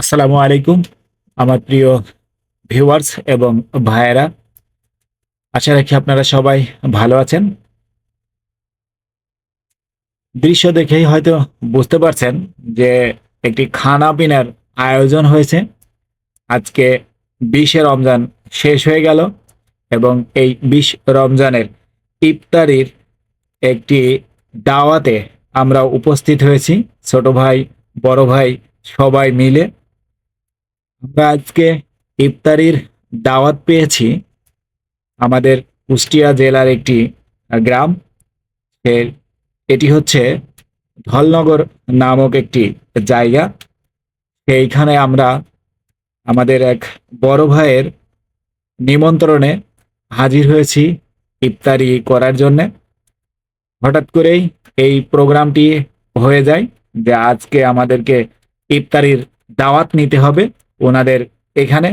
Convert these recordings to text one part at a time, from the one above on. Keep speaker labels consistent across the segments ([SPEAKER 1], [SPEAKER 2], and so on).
[SPEAKER 1] আসসালামু আলাইকুম, আমার প্রিয় ভিউয়ার্স এবং ভাইয়েরা। আশা রাখি আপনারা সবাই ভালো আছেন। দৃশ্য দেখেই হয়তো বুঝতে পারছেন যে একটি খানা পিনার আয়োজন হয়েছে। আজকে বিশে রমজান শেষ হয়ে গেল এবং এই বিশ রমজানের ইফতারির একটি দাওয়াতে আমরা উপস্থিত হয়েছি। ছোট ভাই, বড় ভাই সবাই মিলে আমরা আজকে ইফতারির দাওয়াত পেয়েছি আমাদের কুষ্টিয়া জেলার একটি গ্রাম। এর এটি হচ্ছে ধলনগর নামক একটি জায়গা। সেইখানে আমরা আমাদের এক বড় ভাইয়ের নিমন্ত্রণে হাজির হয়েছি ইফতারি করার জন্যে। হঠাৎ করেই এই প্রোগ্রামটি হয়ে যায় যে আজকে আমাদেরকে ইফতারির দাওয়াত নিতে হবে। ওনাদের এখানে।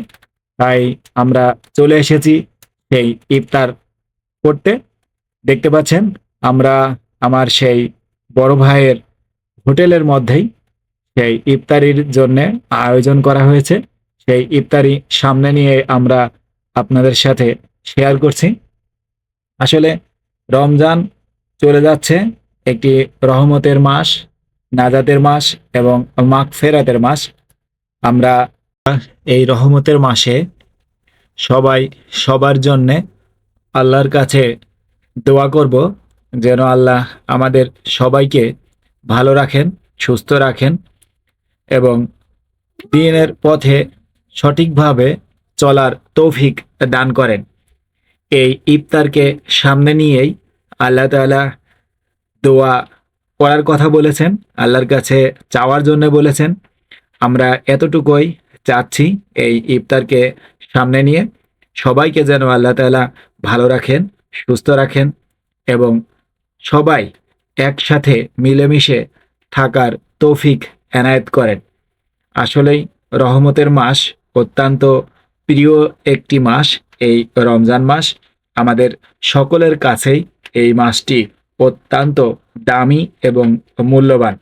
[SPEAKER 1] তাই আমরা চলে এসেছি সেই ইফতার করতে। দেখতে পাচ্ছেন, আমরা আমার সেই বড় ভাইয়ের হোটেলের মধ্যেই সেই ইফতারির জন্য আয়োজন করা হয়েছে। সেই ইফতারি সামনে নিয়ে আমরা আপনাদের সাথে শেয়ার করছি। আসলে রমজান চলে যাচ্ছে, একটি রহমতের মাস, নাজাতের মাস এবং মাগ ফেরাতের মাস। আমরা এই রহমতের মাসে সবাই সবার জন্যে আল্লাহর কাছে দোয়া করব, যেন আল্লাহ আমাদের সবাইকে ভালো রাখেন, সুস্থ রাখেন এবং দিনের পথে সঠিকভাবে চলার তৌফিক দান করেন। এই ইফতারকে সামনে নিয়েই আল্লাহ তাআলা দোয়া করার কথা বলেছেন, আল্লাহর কাছে চাওয়ার জন্য বলেছেন। আমরা এতটুকুই চাচ্ছি এই ইফতারকে সামনে নিয়ে। সবাইকে যেন আল্লাহ তাআলা ভালো রাখেন, সুস্থ রাখেন এবং সবাই একসাথে মিলেমিশে থাকার তৌফিক এনায়েত করেন। আসলেই রহমতের মাস অত্যন্ত প্রিয় একটি মাস এই রমজান মাস। আমাদের সকলের কাছেই এই মাসটি অত্যন্ত দামি এবং মূল্যবান।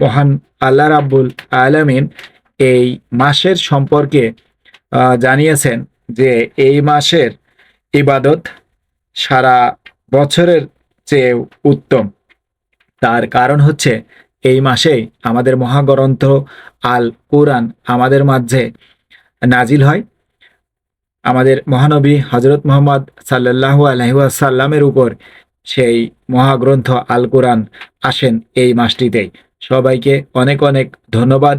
[SPEAKER 1] মহান আল্লাহ রাব্বুল আলামিন এই মাসের সম্পর্কে জানিয়েছেন যে এই মাসের ইবাদত সারা বছরের চেয়ে উত্তম। তার কারণ হচ্ছে এই মাসেই আমাদের মহাগ্রন্থ আল কোরআন আমাদের মাঝে নাজিল হয়। আমাদের মহানবী হজরত মোহাম্মদ সাল্লাল্লাহু আলহি সাল্লামের উপর সেই মহাগ্রন্থ আল কোরআন আসেন এই মাসটিতেই। সবাইকে অনেক অনেক ধন্যবাদ।